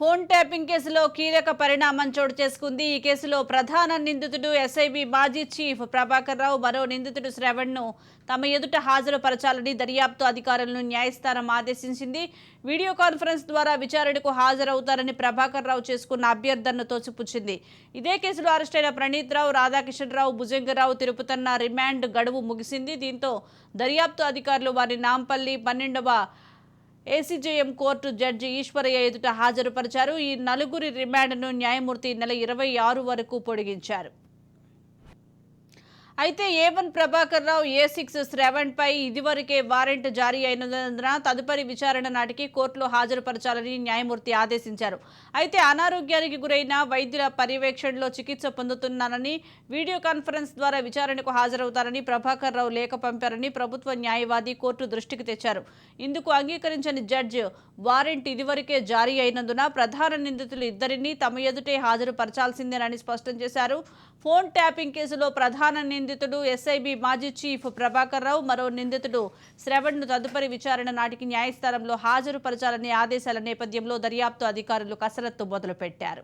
Phone tapping కేసులో కీలక పరిణామం చోటు చేసుకుంది. ఈ కేసులో ప్రధాన నిందితుడు ఎస్ఐబి మాజీ చీఫ్ ప్రభాకర్ రావు మరో నిందితుడు శ్రవణ్ను తమ ఎదుట హాజరుపరచాలని దర్యాప్తు అధికారులను న్యాయస్థానం ఆదేశించింది. వీడియో కాన్ఫరెన్స్ ద్వారా విచారణకు హాజరవుతారని ప్రభాకర్ రావు చేసుకున్న అభ్యర్థనను తోచిపుచ్చింది ఇదే కేసులో అరెస్టైన ప్రణీత్ రావు రాధాకిషన్ రావు భుజంగరావు తిరుపుతన్న రిమాండ్ గడువు ముగిసింది. దీంతో దర్యాప్తు అధికారులు వారి నాంపల్లి పన్నెండవ ఏసీజేఎం కోర్టు జడ్జి ఈశ్వరయ్య ఎదుట హాజరుపరిచారు. ఈ నలుగురి రిమాండ్ను న్యాయమూర్తి నెల ఇరవై ఆరు వరకు పొడిగించారు. అయితే A one Prabhakar Rao A six Shravan పై ఇదివరకే వారెంట్ జారీ అయినందున తదుపరి విచారణ నాటికి కోర్టులో హాజరుపరచాలని న్యాయమూర్తి ఆదేశించారు. అయితే అనారోగ్యానికి గురైన వైద్యుల పర్యవేక్షణలో చికిత్స పొందుతున్నానని వీడియో కాన్ఫరెన్స్ ద్వారా విచారణకు హాజరవుతారని ప్రభాకర్ రావు లేఖ పంపారని ప్రభుత్వ న్యాయవాది కోర్టు దృష్టికి తెచ్చారు. ఇందుకు అంగీకరించని జడ్జి వారెంట్ ఇదివరకే జారీ అయినందున ప్రధాన నిందితులు ఇద్దరిని తమ ఎదుటే హాజరుపరచాల్సిందేనని స్పష్టం చేశారు. ఫోన్ ట్యాపింగ్ కేసులో ప్రధాన నిందితుడు ఎస్ఐబి మాజీ చీఫ్ ప్రభాకర్ రావు మరో నిందితుడు శ్రవణ్ను తదుపరి విచారణ నాటికి న్యాయస్థానంలో హాజరుపరచాలనే ఆదేశాల నేపథ్యంలో దర్యాప్తు అధికారులు కసరత్తు మొదలుపెట్టారు.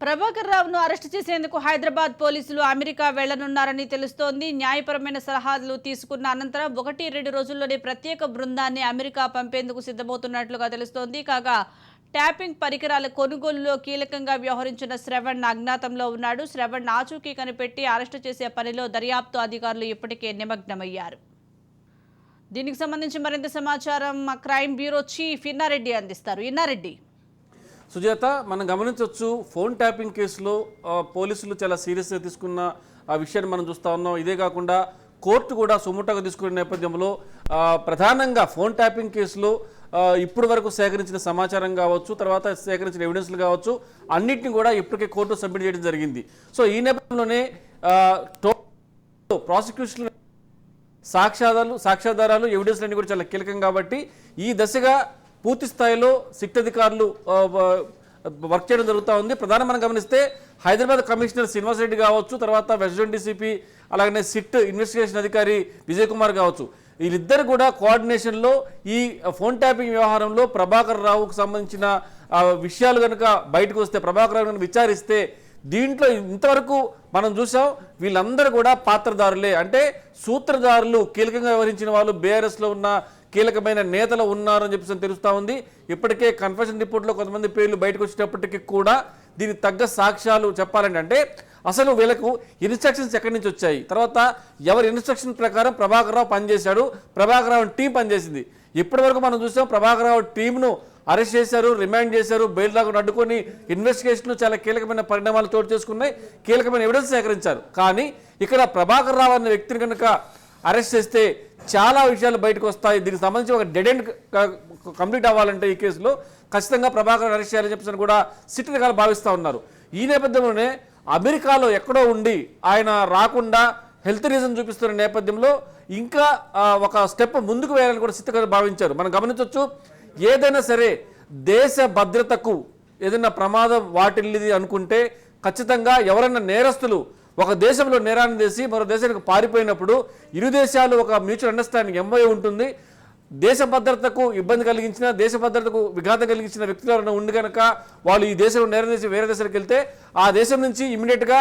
ప్రభాకర్ రావును అరెస్టు చేసేందుకు హైదరాబాద్ పోలీసులు అమెరికా వెళ్ళనున్నారని తెలుస్తోంది. న్యాయపరమైన సలహాలు తీసుకున్న అనంతరం ఒకటి రెండు రోజుల్లోనే ప్రత్యేక బృందాన్ని అమెరికా పంపేందుకు సిద్ధమవుతున్నట్లుగా తెలుస్తోంది. కాగా ట్యాపింగ్ పరికరాల కొనుగోలులో కీలకంగా వ్యవహరించిన శ్రవణ్ అజ్ఞాతంలో ఉన్నాడు. శ్రవణ్ ఆచూకీ కనిపెట్టి అరెస్టు చేసే పనిలో దర్యాప్తు అధికారులు ఇప్పటికే నిమగ్నమయ్యారు. దీనికి సంబంధించి మరింత సమాచారం మా క్రైమ్ బ్యూరో చీఫ్ ఇన్నారెడ్డి అందిస్తారు. ఇన్నారెడ్డి. సుజాత మనం గమనించవచ్చు ఫోన్ ట్యాపింగ్ కేసులో పోలీసులు చాలా సీరియస్గా తీసుకున్న ఆ విషయాన్ని మనం చూస్తా ఉన్నాం. ఇదే కాకుండా కోర్టు కూడా సుముటగా తీసుకునే నేపథ్యంలో ప్రధానంగా ఫోన్ ట్యాపింగ్ కేసులో ఇప్పటి వరకు సేకరించిన సమాచారం కావచ్చు తర్వాత సేకరించిన ఎవిడెన్స్లు కావచ్చు అన్నింటిని కూడా ఇప్పటికే కోర్టు సబ్మిట్ చేయడం జరిగింది. సో ఈ నేపథ్యంలోనే ప్రాసిక్యూషన్ సాక్ష్యాధారాలు సాక్ష్యాధారాలు ఎవిడెన్స్ అన్ని కూడా చాలా కీలకం కాబట్టి ఈ దశగా పూర్తి స్థాయిలో సిట్ అధికారులు వర్క్ చేయడం జరుగుతూ ఉంది. ప్రధానం మనం గమనిస్తే హైదరాబాద్ కమిషనర్ శ్రీనివాస్ రెడ్డి కావచ్చు తర్వాత వెస్ట్ జోన్ డీసీపీ అలాగనే సిట్ ఇన్వెస్టిగేషన్ అధికారి విజయ్ కుమార్ కావచ్చు. వీళ్ళిద్దరు కూడా కోఆర్డినేషన్లో ఈ ఫోన్ ట్యాపింగ్ వ్యవహారంలో ప్రభాకర్ రావుకు సంబంధించిన విషయాలు కనుక బయటకు వస్తే ప్రభాకర్ రావు కనుక విచారిస్తే దీంట్లో ఇంతవరకు మనం చూసాం వీళ్ళందరూ కూడా పాత్రదారులే అంటే సూత్రధారులు కీలకంగా వ్యవహరించిన వాళ్ళు బీఆర్ఎస్లో ఉన్న కీలకమైన నేతలు ఉన్నారని చెప్పేసి తెలుస్తూ ఉంది. ఇప్పటికే కన్ఫెషన్ రిపోర్ట్లో కొంతమంది పేర్లు బయటకు వచ్చేటప్పటికి కూడా దీనికి తగ్గ సాక్ష్యాలు చెప్పాలంటే అంటే అసలు వీళ్ళకు ఇన్స్ట్రక్షన్స్ ఎక్కడి నుంచి వచ్చాయి? తర్వాత ఎవరి ఇన్స్ట్రక్షన్ ప్రకారం ప్రభాకర్ రావు పనిచేశాడు ప్రభాకర్ రావు టీం పనిచేసింది. ఇప్పటి వరకు మనం చూసాం ప్రభాకర్ రావు టీంను అరెస్ట్ చేశారు రిమాండ్ చేశారు బెయిల్ దాకా అడ్డుకొని ఇన్వెస్టిగేషన్లు చాలా కీలకమైన పరిణామాలు చోటు చేసుకున్నాయి కీలకమైన ఎవిడెన్స్ సేకరించారు. కానీ ఇక్కడ ప్రభాకర్ రావు అనే వ్యక్తిని కనుక అరెస్ట్ చేస్తే చాలా విషయాలు బయటకు వస్తాయి. దీనికి సంబంధించి ఒక డెడ్ ఎండ్ కంప్లీట్ అవ్వాలంటే ఈ కేసులో ఖచ్చితంగా ప్రభాకర్ అరెస్ట్ చేయాలని చెప్పేసి కూడా సిట్ రకాలు భావిస్తూ ఉన్నారు. ఈ నేపథ్యంలోనే అమెరికాలో ఎక్కడో ఉండి ఆయన రాకుండా హెల్త్ రీజన్ చూపిస్తున్న నేపథ్యంలో ఇంకా ఒక స్టెప్ ముందుకు వేయాలని కూడా సిట్ భావించారు. మనం గమనించవచ్చు ఏదైనా సరే దేశ భద్రతకు ఏదైనా ప్రమాదం వాటిల్లిది అనుకుంటే ఖచ్చితంగా ఎవరైనా నేరస్తులు ఒక దేశంలో నేరాన్ని చేసి మరో దేశానికి పారిపోయినప్పుడు ఇరు దేశాలు ఒక మ్యూచువల్ అండర్స్టాండింగ్ ఎంఐ ఉంటుంది. దేశ భద్రతకు ఇబ్బంది కలిగించిన దేశ భద్రతకు విఘాతం కలిగించిన వ్యక్తులు ఎవరైనా ఉండి కనుక వాళ్ళు ఈ దేశంలో నేరం చేసి వేరే దేశానికి వెళ్తే ఆ దేశం నుంచి ఇమీడియట్గా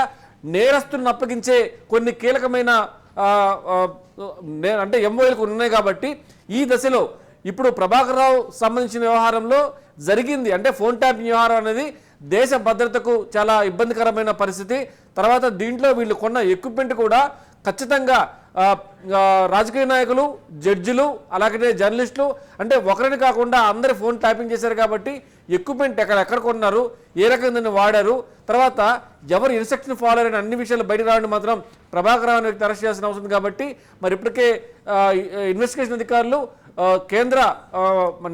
నేరస్తులను అప్పగించే కొన్ని కీలకమైన అంటే ఎంఓఏలకు ఉన్నాయి కాబట్టి ఈ దశలో ఇప్పుడు ప్రభాకర్ రావు సంబంధించిన వ్యవహారంలో జరిగింది. అంటే ఫోన్ ట్యాప్ వ్యవహారం అనేది దేశ భద్రతకు చాలా ఇబ్బందికరమైన పరిస్థితి. తర్వాత దీంట్లో వీళ్ళు కొన్న ఎక్విప్మెంట్ కూడా ఖచ్చితంగా రాజకీయ నాయకులు జడ్జిలు అలాగే జర్నలిస్టులు అంటే ఒకరిని కాకుండా అందరి ఫోన్ ట్యాపింగ్ చేశారు కాబట్టి ఎక్విప్మెంట్ ఎక్కడ ఎక్కడ కొన్నారు ఏ రకంగా దాన్ని వాడారు తర్వాత ఎవరు ఇన్స్ట్రక్షన్ ఫాలో అయిన అన్ని విషయాలు బయట రావడం మాత్రం ప్రభాకర్ రావు వ్యక్తి అరెస్ట్ చేయాల్సిన అవసరం కాబట్టి మరి ఇప్పటికే ఇన్వెస్టిగేషన్ అధికారులు కేంద్ర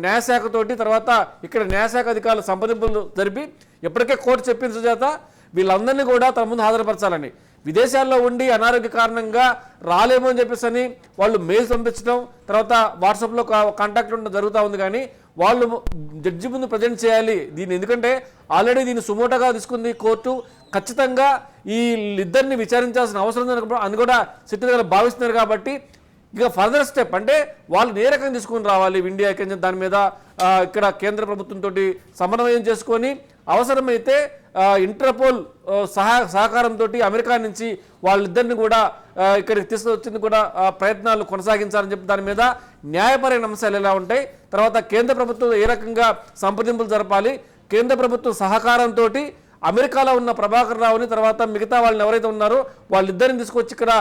న్యాయశాఖతోటి తర్వాత ఇక్కడ న్యాయశాఖ అధికారులు సంప్రదింపులు జరిపి ఇప్పటికే కోర్టు చెప్పింది సుజాత వీళ్ళందరినీ కూడా తమ ముందు హాజరుపరచాలని. విదేశాల్లో ఉండి అనారోగ్య కారణంగా రాలేమో అని చెప్పేసి అని వాళ్ళు మెయిల్స్ పంపించడం తర్వాత వాట్సాప్లో కాంటాక్ట్ ఉండడం జరుగుతూ ఉంది కానీ వాళ్ళు జడ్జి ముందు ప్రజెంట్ చేయాలి. దీన్ని ఎందుకంటే ఆల్రెడీ దీన్ని సుమోటగా తీసుకుంది కోర్టు. ఖచ్చితంగా ఈ ఇద్దరిని విచారించాల్సిన అవసరం అని కూడా సిట్టిగా భావిస్తున్నారు కాబట్టి ఇక ఫర్దర్ స్టెప్ అంటే వాళ్ళు ఏ రకంగా తీసుకొని రావాలి ఇండియాకి అని దాని మీద ఇక్కడ కేంద్ర ప్రభుత్వంతో సమన్వయం చేసుకొని అవసరమైతే ఇంటర్పోల్ సహా సహకారంతో అమెరికా నుంచి వాళ్ళిద్దరిని కూడా ఇక్కడికి తీసుకొచ్చింది కూడా ప్రయత్నాలు కొనసాగించాలని చెప్పి దాని మీద న్యాయపరమైన అంశాలు ఎలా ఉంటాయి తర్వాత కేంద్ర ప్రభుత్వం ఏ రకంగా సంప్రదింపులు జరపాలి కేంద్ర ప్రభుత్వం సహకారంతో అమెరికాలో ఉన్న ప్రభాకర్ రావుని తర్వాత మిగతా వాళ్ళని ఎవరైతే ఉన్నారో వాళ్ళిద్దరిని తీసుకొచ్చి ఇక్కడ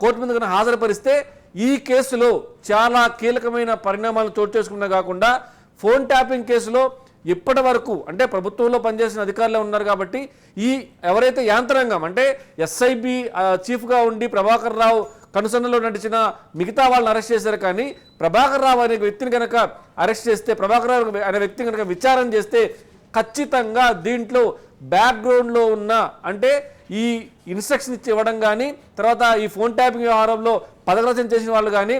కోర్టు మీద కనుక హాజరుపరిస్తే ఈ కేసులో చాలా కీలకమైన పరిణామాలు చోటు చేసుకున్నా కాకుండా ఫోన్ ట్యాపింగ్ కేసులో ఇప్పటి వరకు అంటే ప్రభుత్వంలో పనిచేసిన అధికారులే ఉన్నారు కాబట్టి ఈ ఎవరైతే యాంత్రాంగం అంటే ఎస్ఐబి చీఫ్గా ఉండి ప్రభాకర్ రావు కనుసన్నలో నడిచిన మిగతా వాళ్ళని అరెస్ట్ చేశారు కానీ ప్రభాకర్ రావు అనే వ్యక్తిని కనుక అరెస్ట్ చేస్తే ప్రభాకర్ రావు అనే వ్యక్తిని కనుక విచారణ చేస్తే ఖచ్చితంగా దీంట్లో బ్యాక్గ్రౌండ్లో ఉన్న అంటే ఈ ఇన్స్ట్రక్షన్ ఇచ్చి ఇవ్వడం కానీ తర్వాత ఈ ఫోన్ ట్యాపింగ్ వ్యవహారంలో పదగ్రచన చేసిన వాళ్ళు కానీ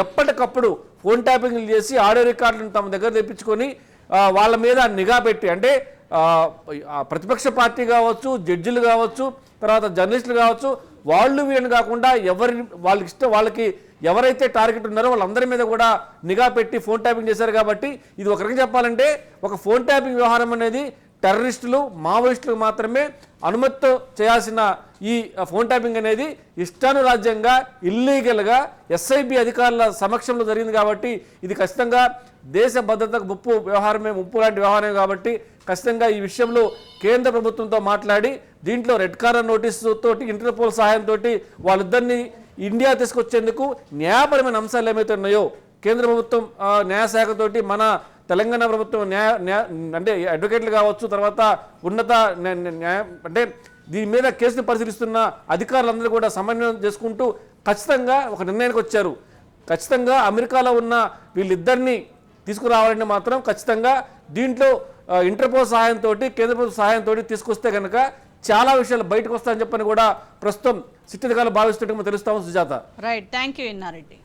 ఎప్పటికప్పుడు ఫోన్ ట్యాపింగ్లు చేసి ఆడియో రికార్డులను తమ దగ్గర తెప్పించుకొని వాళ్ళ మీద నిఘా పెట్టి అంటే ప్రతిపక్ష పార్టీ కావచ్చు జడ్జిలు కావచ్చు తర్వాత జర్నలిస్టులు కావచ్చు వాళ్ళు వీళ్ళని కాకుండా ఎవరి వాళ్ళకి ఇష్టం వాళ్ళకి ఎవరైతే టార్గెట్ ఉన్నారో వాళ్ళందరి మీద కూడా నిఘా పెట్టి ఫోన్ ట్యాపింగ్ చేశారు కాబట్టి ఇది ఒక రకంగా చెప్పాలంటే ఒక ఫోన్ ట్యాపింగ్ వ్యవహారం అనేది టెర్రరిస్టులు మావోయిస్టులు మాత్రమే అనుమతితో చేయాల్సిన ఈ ఫోన్ ట్యాపింగ్ అనేది ఇష్టానురాజ్యంగా ఇల్లీగల్గా ఎస్ఐబి అధికారుల సమక్షంలో జరిగింది కాబట్టి ఇది ఖచ్చితంగా దేశ భద్రతకు ముప్పు వ్యవహారమే ముప్పు లాంటి వ్యవహారమే కాబట్టి ఖచ్చితంగా ఈ విషయంలో కేంద్ర ప్రభుత్వంతో మాట్లాడి దీంట్లో రెడ్ కార్నర్ నోటీసు తోటి ఇంటర్పోల్ సహాయంతో వాళ్ళిద్దరిని ఇండియా తీసుకొచ్చేందుకు న్యాయపరమైన అంశాలు ఏమైతే ఉన్నాయో కేంద్ర ప్రభుత్వం న్యాయశాఖతోటి మన తెలంగాణ ప్రభుత్వం న్యాయ న్యాయ అంటే అడ్వకేట్లు కావచ్చు తర్వాత ఉన్నత అంటే దీని మీద కేసును పరిశీలిస్తున్న అధికారులందరూ కూడా సమన్వయం చేసుకుంటూ ఖచ్చితంగా ఒక నిర్ణయానికి వచ్చారు. ఖచ్చితంగా అమెరికాలో ఉన్న వీళ్ళిద్దరిని తీసుకురావాలంటే మాత్రం ఖచ్చితంగా దీంట్లో ఇంటర్పోల్ సహాయంతో కేంద్ర ప్రభుత్వ సహాయంతో తీసుకొస్తే కనుక చాలా విషయాలు బయటకు వస్తాయని చెప్పని కూడా ప్రస్తుతం సిట్టిదిగాలు భావిస్తున్నట్టు తెలుస్తాము Sujatha. Right thank you Innareddy